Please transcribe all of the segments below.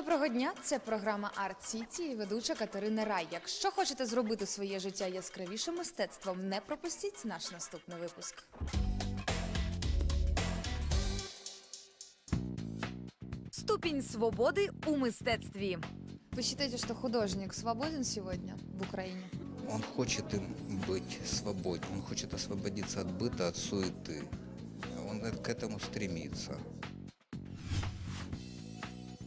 доброго дня. Це програма Арт Сіті і ведуча Катерина Рай. Якщо хочете зробити своє життя яскравішим мистецтвом, не пропустіть наш наступний випуск. Ступінь свободи у мистецтві. Ви считаете, что художник свободен сегодня в Украине? Он хочет им быть свободен, он хочет освободиться от быта, от суеты. Он э- к этому стремится.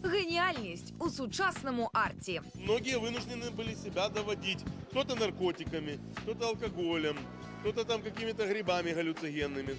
Геніальність у сучасному арті. Многие вынуждены были себя доводить. Кто-то наркотиками, кто-то алкоголем, кто-то там какими-то грибами галлюцигенными.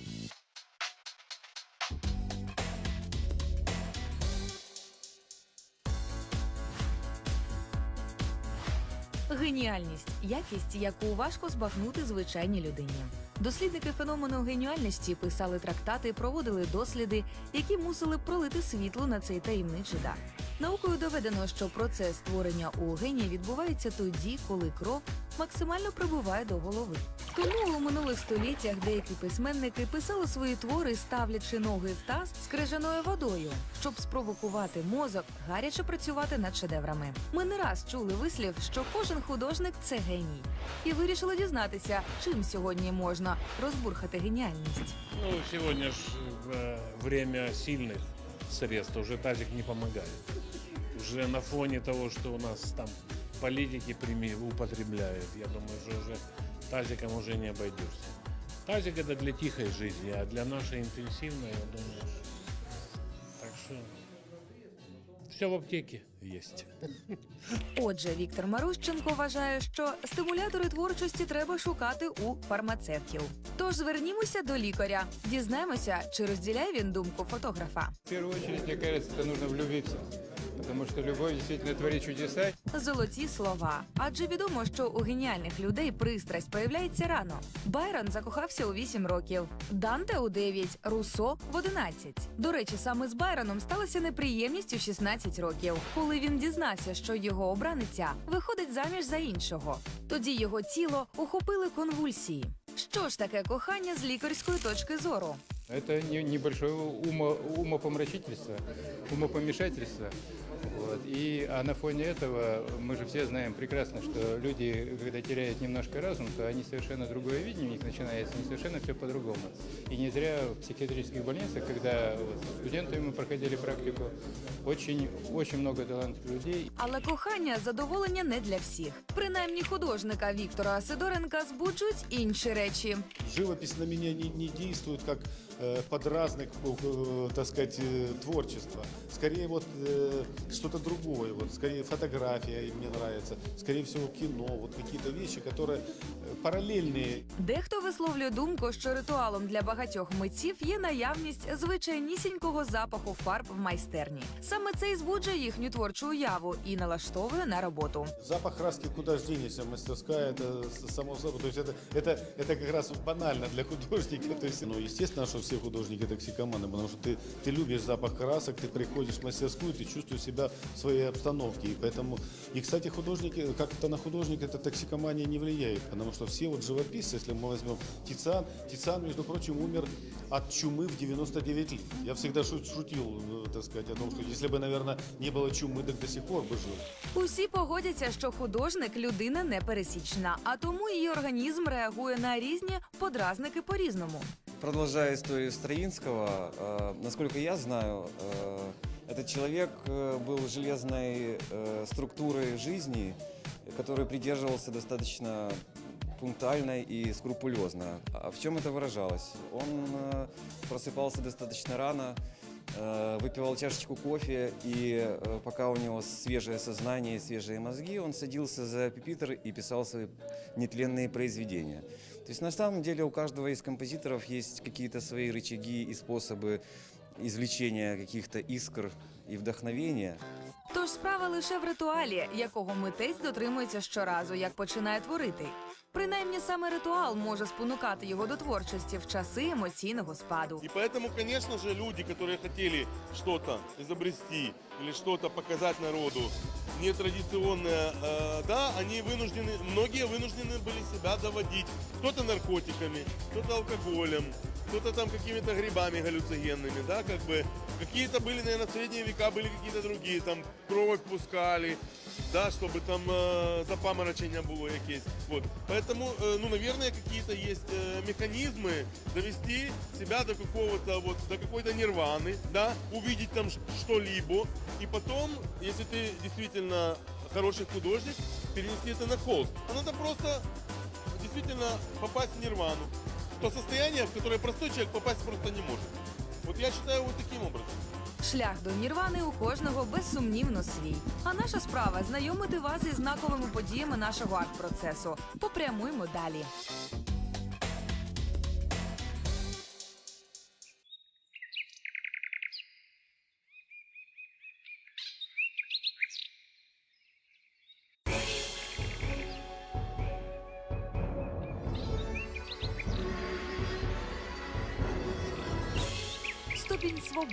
Геніальність якість, яку важко збагнути звичайній людині. Дослідники феномену геніальності писали трактати, проводили досліди, які мусили пролити світло на цей таємничий дар. Наукою доведено, що процес створення у генія відбувається тоді, коли кров максимально прибуває до голови. Тому у минулих століттях деякі письменники писали свої твори, ставлячи ноги в таз з крижаною водою, щоб спровокувати мозок гаряче працювати над шедеврами. Ми не раз чули вислів, що кожен художник це геній, і вирішили дізнатися, чим сьогодні можна розбурхати геніальність. Ну, сегодня ж э, время сильных средств, уже тазик не помогает. Уже на фоне того, что у нас там политики употребляют, я думаю, что уже тазиком уже не обойдешься. Тазик это для тихой жизни, а для нашей интенсивной, я думаю, так что все в аптеці є. Отже, Віктор Марущенко вважає, що стимулятори творчості треба шукати у фармацевтів. Тож звернімося до лікаря, дізнаємося, чи розділяє він думку фотографа. В першу чергу, мені здається, це потрібно влюбиться. Потому что любовь действительно творит чудеса. Золоті слова. Адже відомо, що у геніальних людей пристрасть появляється рано. Байрон закохався у 8 років, Данте у 9, Руссо в 11. До речі, саме з Байроном сталася неприємність у 16 років, коли він дізнався, що його обраниця виходить заміж за іншого. Тоді його тіло ухопили конвульсії. Що ж таке кохання з лікарської точки зору? Это не- небольшое умо, умопомрачительство, умопомешательство. Вот. И, а на фоне этого мы же все знаем прекрасно, что люди, когда теряют немножко разум, то они совершенно другое видение у них начинается, не совершенно все по-другому. И не зря в психиатрических больницах, когда вот, студентами мы проходили практику, очень, очень много талантливых людей. Але кохання задоволення не для всіх. Принаймні художника Віктора Сидоренка збуджують інші речі. Живопись на меня не, не действует как э, подразник, э, так сказать, э, творчества. Скорее вот э, что-то другое, вот скорее фотография мне нравится, скорее всего кино, вот какие-то вещи, которые э, параллельные Дехто висловлює думку, що ритуалом для багатьох митців є наявність звичайнісінького запаху фарб в майстерні. Саме це і збуджує їхню творчу уяву і налаштовує на роботу. Запах краски куда ж денешься, мастерская, это с- само собой. То есть это, это, это как раз банально для художника. То есть, ну, естественно, что все художники токсикоманы, потому что ты, ты любишь запах красок, ты приходишь в мастерскую, ты чувствуешь себя в своей обстановке. И поэтому, и, кстати, художники, как-то на художника эта токсикомания не влияет, потому что все вот живописцы, если мы возьмем Тициан, Тициан, между прочим, умер от чумы в 99 лет. Я всегда шу- шутил, э, так сказать, о том, что если бы, наверное, не было чумы, так до сих пор бы жил. Усі погодяться, що художник людина непересічна, а тому її організм реагує на різні подразники по-різному. Продолжая историю Строинского, э, насколько я знаю, э, этот человек э, был железной э, структурой жизни, который придерживался достаточно пунктуально и скрупулезно. А в чем это выражалось? Он э, просыпался достаточно рано, э, выпивал чашечку кофе, и э, пока у него свежее сознание и свежие мозги, он садился за пипитер и писал свои нетленные произведения. То есть на самом деле у каждого из композиторов есть какие-то свои рычаги и способы извлечения каких-то искр и вдохновения. Тож справа лише в ритуалі, якого митець дотримується щоразу, як починає творити. Принаймні саме ритуал може спонукати його до творчості в часи емоційного спаду. И поэтому, конечно же, люди, которые хотели что-то изобрести или что-то показать народу нетрадиционное, э, да, они вынуждены, многие вынуждены были себя доводить. Кто-то наркотиками, кто-то алкоголем, кто-то там какими-то грибами галлюцигенными, да, как бы. Какие-то были, наверное, в средние века были какие-то другие, там кровь пускали, да, чтобы там э, было якесь. Вот. Поэтому, э, ну, наверное, какие-то есть э, механизмы довести себя до какого-то вот, до какой-то нирваны, да, увидеть там что-либо, и потом, если ты действительно хороший художник, перенести это на холст. А надо просто действительно попасть в нирвану. То состояние, в которое простой человек попасть просто не может. Вот я считаю вот таким образом. Шлях до Нірвани у кожного безсумнівно свій. А наша справа знайомити вас із знаковими подіями нашого арт-процесу. Попрямуємо далі.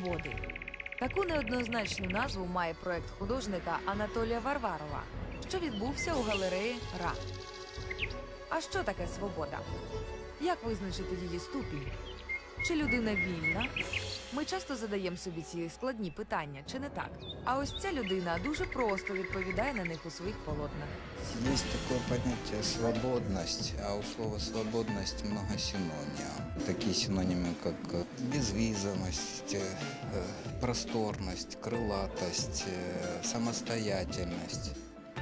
Свободи. Таку неоднозначну назву має проект художника Анатолія Варварова, що відбувся у галереї РА. А що таке свобода? Як визначити її ступінь? Чи людина вільна? Ми часто задаємо собі ці складні питання, чи не так? А ось ця людина дуже просто відповідає на них у своїх полотнах. Есть такое понятие свободность, а у слова свободность много синонимов. Такие синонимы, как э, безвизовость, э, э, просторность, крылатость, э, самостоятельность.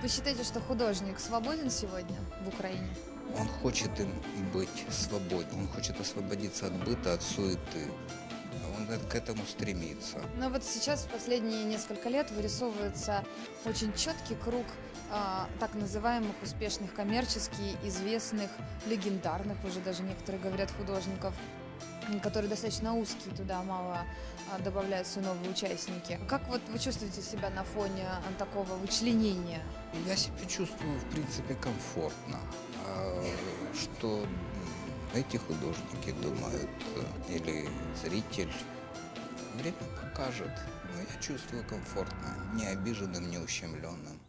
Вы считаете, что художник свободен сегодня в Украине? Он хочет им быть свободен, он хочет освободиться от быта, от суеты. Он э- к этому стремится. Но вот сейчас, в последние несколько лет, вырисовывается очень четкий круг а, так называемых успешных коммерчески известных, легендарных, уже даже некоторые говорят, художников, которые достаточно узкие, туда мало а, добавляются новые участники. Как вот вы чувствуете себя на фоне а, такого вычленения? Я себя чувствую, в принципе, комфортно. А, Что эти художники думают, э, или зритель, время покажет. Но я чувствую комфортно, не обиженным, не ущемленным.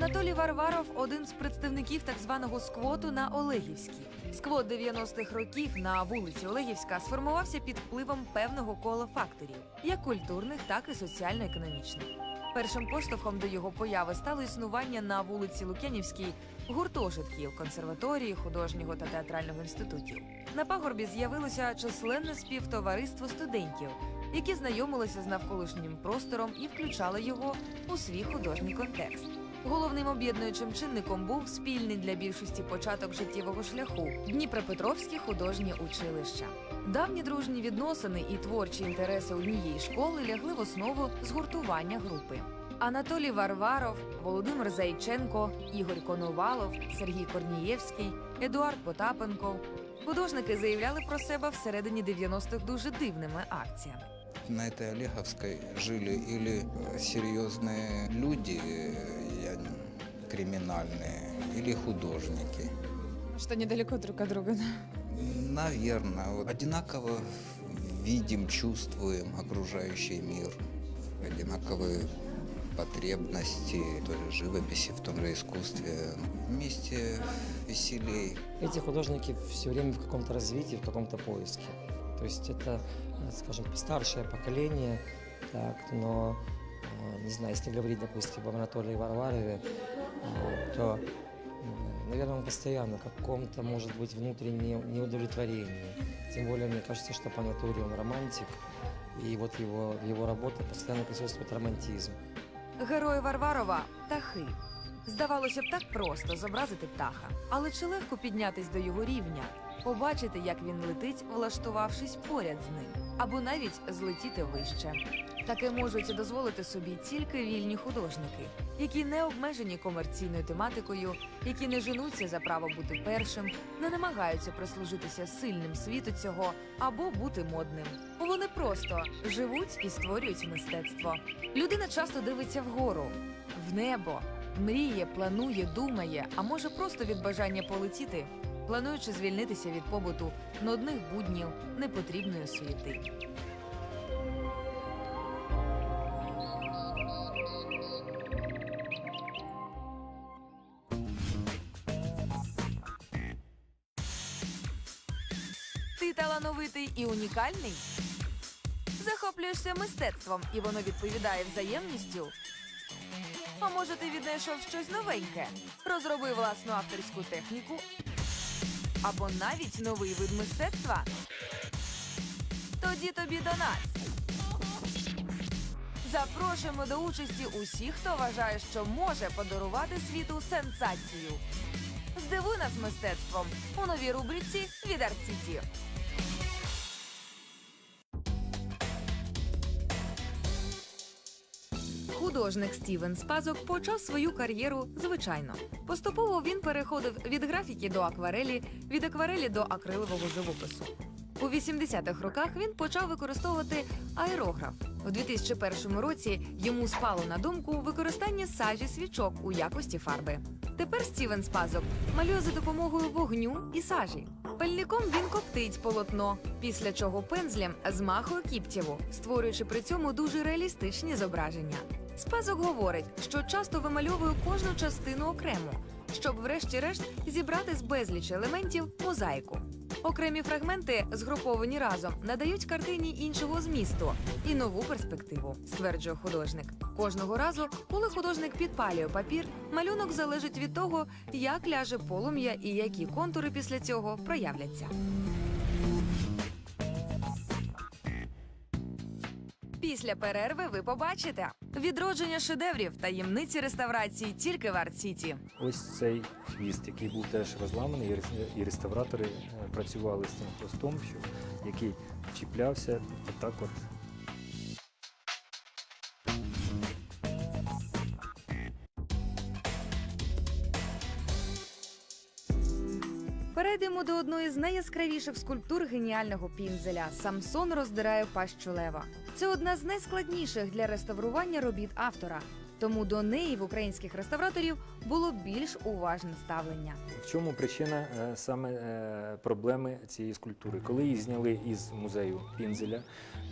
Анатолій Варваров один з представників так званого сквоту на Олегівській. Сквот 90-х років на вулиці Олегівська сформувався під впливом певного кола факторів, як культурних, так і соціально-економічних. Першим поштовхом до його появи стало існування на вулиці Лук'янівській гуртожитків, консерваторії, художнього та театрального інститутів. На пагорбі з'явилося численне співтовариство студентів, які знайомилися з навколишнім простором і включали його у свій художній контекст. Головним об'єднуючим чинником був спільний для більшості початок життєвого шляху Дніпропетровське художнє училище. Давні дружні відносини і творчі інтереси однієї школи лягли в основу згуртування групи. Анатолій Варваров, Володимир Зайченко, Ігор Коновалов, Сергій Корнієвський, Едуард Потапенков. Художники заявляли про себе всередині 90-х дуже дивними акціями. На этой Олеговской жили или э, серьезные люди, э, я не- криминальные, или художники. Что недалеко друг от друга. Наверное, вот одинаково видим, чувствуем окружающий мир, одинаковые потребности, в той же живописи, в том же искусстве. Вместе веселей. Эти художники все время в каком-то развитии, в каком-то поиске. То есть это, э, скажем, старшее поколение, так, но, э, не знаю, если говорить, допустим, об Анатолии Варварове, то, наверное, он постоянно в каком-то, может быть, внутреннем неудовлетворении. Тем более, мне кажется, что по натуре он романтик, и вот в его работе постоянно присутствует романтизм. Герої Варварова птахи. Здавалося б, так просто зобразити птаха, але чи легко піднятись до його рівня, побачити, як він летить, влаштувавшись поряд з ним, або навіть злетіти вище. Таке можуть дозволити собі тільки вільні художники, які не обмежені комерційною тематикою, які не женуться за право бути першим, не намагаються прислужитися сильним світу цього або бути модним. Вони просто живуть і створюють мистецтво. Людина часто дивиться вгору, в небо, мріє, планує, думає, а може просто від бажання полетіти, плануючи звільнитися від побуту нудних буднів, непотрібної суєти. І унікальний? Захоплюєшся мистецтвом, і воно відповідає взаємністю. А може, ти віднайшов щось новеньке? Розроби власну авторську техніку або навіть новий вид мистецтва? Тоді тобі до нас. Запрошуємо до участі усіх, хто вважає, що може подарувати світу сенсацію. Здивуй нас мистецтвом у новій рубриці від Арт-Сіті. Художник Стівен Спазок почав свою кар'єру звичайно. Поступово він переходив від графіки до акварелі, від акварелі до акрилового живопису. У 80-х роках він почав використовувати аерограф. У 2001 році йому спало на думку використання сажі свічок у якості фарби. Тепер Стівен Спазок малює за допомогою вогню і сажі. Пальником він коптить полотно, після чого пензлем змахує кіптєву, створюючи при цьому дуже реалістичні зображення. Спазок говорить, що часто вимальовує кожну частину окремо, щоб, врешті-решт, зібрати з безлічі елементів мозаїку. Окремі фрагменти, згруповані разом, надають картині іншого змісту і нову перспективу, стверджує художник. Кожного разу, коли художник підпалює папір, малюнок залежить від того, як ляже полум'я і які контури після цього проявляться. Після перерви ви побачите відродження шедеврів таємниці реставрації тільки в Арт-Сіті. Ось цей хвіст, який був теж розламаний, і реставратори е, працювали з цим хвостом, який чіплявся отак от. Перейдемо до одної з найяскравіших скульптур геніального пінзеля. Самсон роздирає пащу лева. Це одна з найскладніших для реставрування робіт автора. Тому до неї в українських реставраторів було більш уважне ставлення. В чому причина е, саме е, проблеми цієї скульптури? Коли її зняли із музею Пінзеля,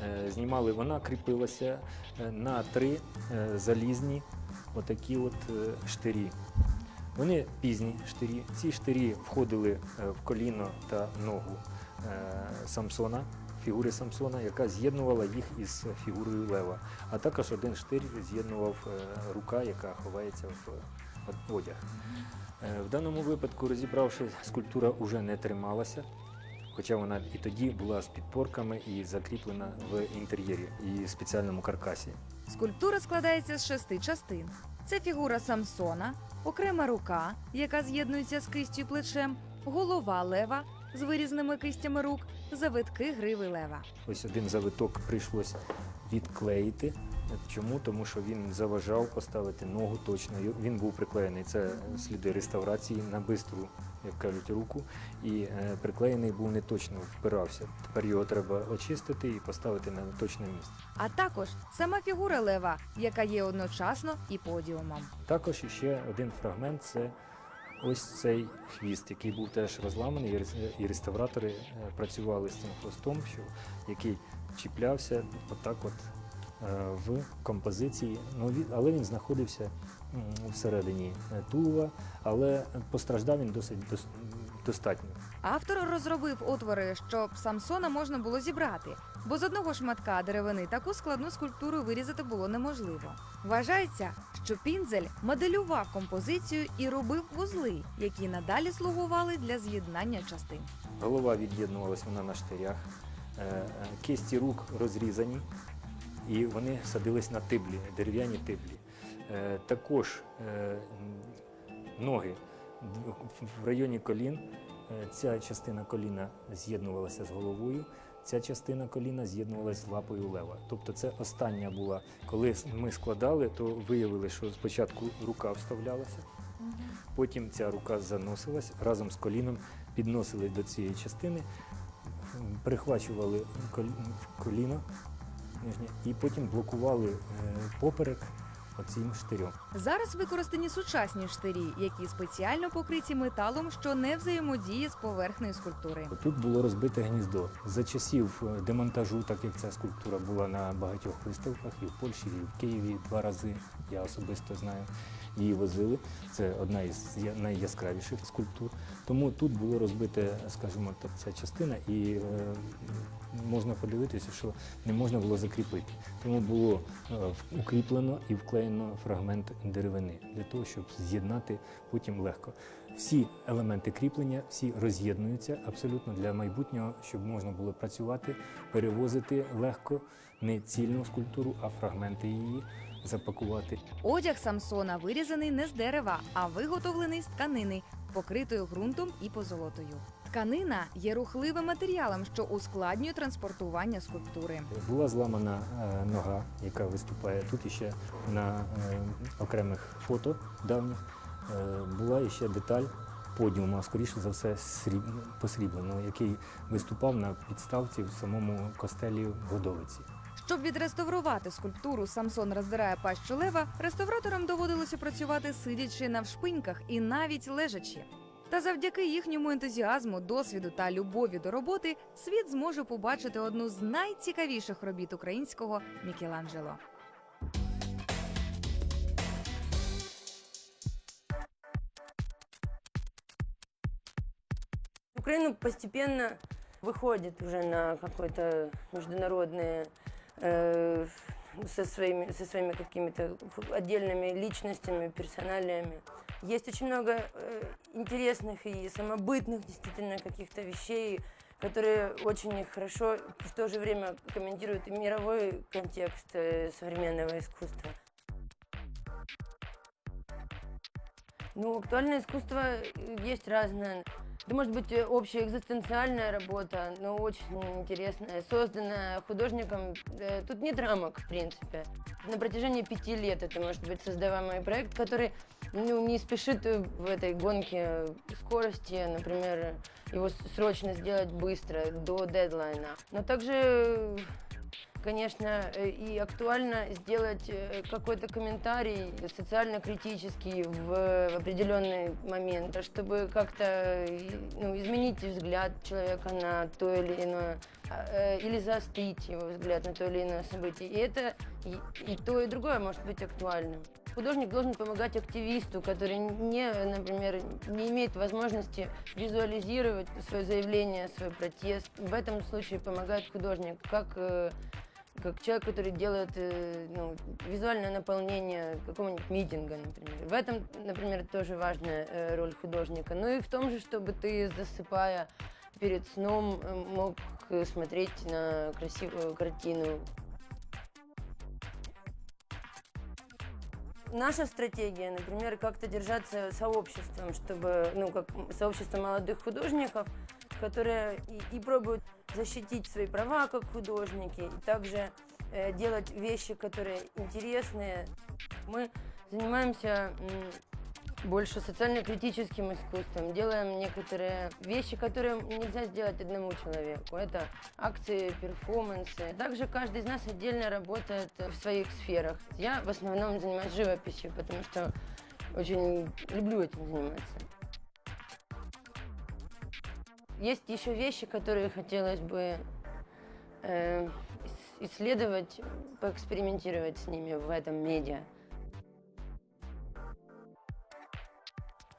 е, знімали, вона кріпилася на три залізні отакі от штирі. Вони пізні штирі. Ці штирі входили в коліно та ногу Самсона, фігури Самсона, яка з'єднувала їх із фігурою Лева. А також один штир з'єднував е, рука, яка ховається в одяг. Е, В даному випадку, розібравши, скульптура вже не трималася, хоча вона і тоді була з підпорками і закріплена в інтер'єрі і спеціальному каркасі. Скульптура складається з шести частин. Це фігура Самсона, окрема рука, яка з'єднується з кистю плечем, голова лева з вирізними кистями рук, завитки гриви лева. Ось один завиток прийшлося відклеїти. Чому? Тому що він заважав поставити ногу точно. Він був приклеєний. Це сліди реставрації на бистру, як кажуть, руку. І е, приклеєний був не точно, впирався. Тепер його треба очистити і поставити на точне місце. А також сама фігура лева, яка є одночасно і подіумом. Також ще один фрагмент це ось цей хвіст, який був теж розламаний, і рес- і реставратори е, працювали з цим хвостом, що, який чіплявся отак от е, в композиції. Ну, але він знаходився всередині е, тулова, але постраждав він досить дос- достатньо. Автор розробив отвори, щоб Самсона можна було зібрати, бо з одного шматка деревини таку складну скульптуру вирізати було неможливо. Вважається, що пінзель моделював композицію і робив вузли, які надалі слугували для з'єднання частин. Голова від'єднувалась вона на штирях, е, е, кисті рук розрізані, і вони садились на тиблі, дерев'яні тиблі. Е, Також ноги в районі колін. Ця частина коліна з'єднувалася з головою, ця частина коліна з'єднувалася з лапою лева. Тобто це остання була. Коли ми складали, то виявили, що спочатку рука вставлялася, потім ця рука заносилась разом з коліном, підносили до цієї частини, прихвачували кол- коліно нижнє, і потім блокували е, поперек оцим штирю. Зараз використані сучасні штирі, які спеціально покриті металом, що не взаємодіє з поверхнею скульптури. Тут було розбите гніздо. За часів е, демонтажу, так як ця скульптура була на багатьох виставках, і в Польщі, і в Києві два рази, я особисто знаю, її возили. Це одна із найяскравіших скульптур. Тому тут було розбите, скажімо, ця частина, і е, можна подивитися, що не можна було закріпити. Тому було е, укріплено і вклеєно фрагмент деревини для того, щоб з'єднати потім легко. Всі елементи кріплення, всі роз'єднуються абсолютно для майбутнього, щоб можна було працювати, перевозити легко не цільну скульптуру, а фрагменти її запакувати. Одяг Самсона вирізаний не з дерева, а виготовлений з тканини, покритою ґрунтом і позолотою. Тканина є рухливим матеріалом, що ускладнює транспортування скульптури. Була зламана е, нога, яка виступає тут іще на е, окремих фото давніх. Е, була іще деталь подіума, скоріше за все, сріб- посрібленого, який виступав на підставці в самому костелі в Годовиці. Щоб відреставрувати скульптуру Самсон роздирає пащу лева, реставраторам доводилося працювати сидячи навшпиньках і навіть лежачи. Та завдяки їхньому ентузіазму, досвіду та любові до роботи світ зможе побачити одну з найцікавіших робіт українського Мікеланджело. Украина постепенно выходит уже на какой-то э, со своими, со своими какими-то отдельными личностями, персоналиями. Есть очень много э, интересных и самобытных действительно каких-то вещей, которые очень хорошо в то же время комментируют и мировой контекст э, современного искусства. Ну, актуальное искусство э, есть разное. Это может быть э, общая экзистенциальная работа, но очень интересная, созданная художником. Э, Тут нет рамок, в принципе. На протяжении пяти лет это может быть создаваемый проект, который ну, не спешит в этой гонке скорости, например, его срочно сделать быстро, до дедлайна. Но также конечно, э, и актуально сделать э, какой-то комментарий социально-критический в определенный момент, чтобы как-то э, ну, изменить взгляд человека на то или иное, а, или заострить его взгляд на то или иное событие. И это и, и то, и другое может быть актуальным. Художник должен помогать активисту, который не, например, не имеет возможности визуализировать свое заявление, свой протест. В этом случае помогает художник, как как человек, который делает э, ну, визуальное наполнение какого-нибудь митинга, например. В этом, например, тоже важная э, роль художника. Ну и в том же, чтобы ты, засыпая перед сном, э, мог смотреть на красивую картину. Наша стратегия, например, как-то держаться сообществом, чтобы, ну, как сообщество молодых художников, которые и, и пробуют защитить свои права как художники, и также э, делать вещи, которые интересные. Мы занимаемся больше социально-критическим искусством, делаем некоторые вещи, которые нельзя сделать одному человеку. Это акции, перформансы. Также каждый из нас отдельно работает в своих сферах. Я в основном занимаюсь живописью, потому что очень люблю этим заниматься. Есть еще вещи, которые хотелось бы э, ис- исследовать, поэкспериментировать с ними в этом медиа.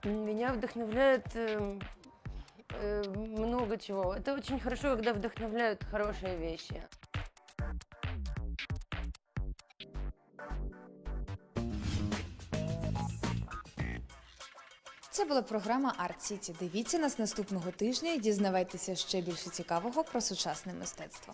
Меня вдохновляет э, э, много чего. Это очень хорошо, когда вдохновляют хорошие вещи. Це була програма Арт Сіті. Дивіться нас наступного тижня і дізнавайтеся ще більше цікавого про сучасне мистецтво.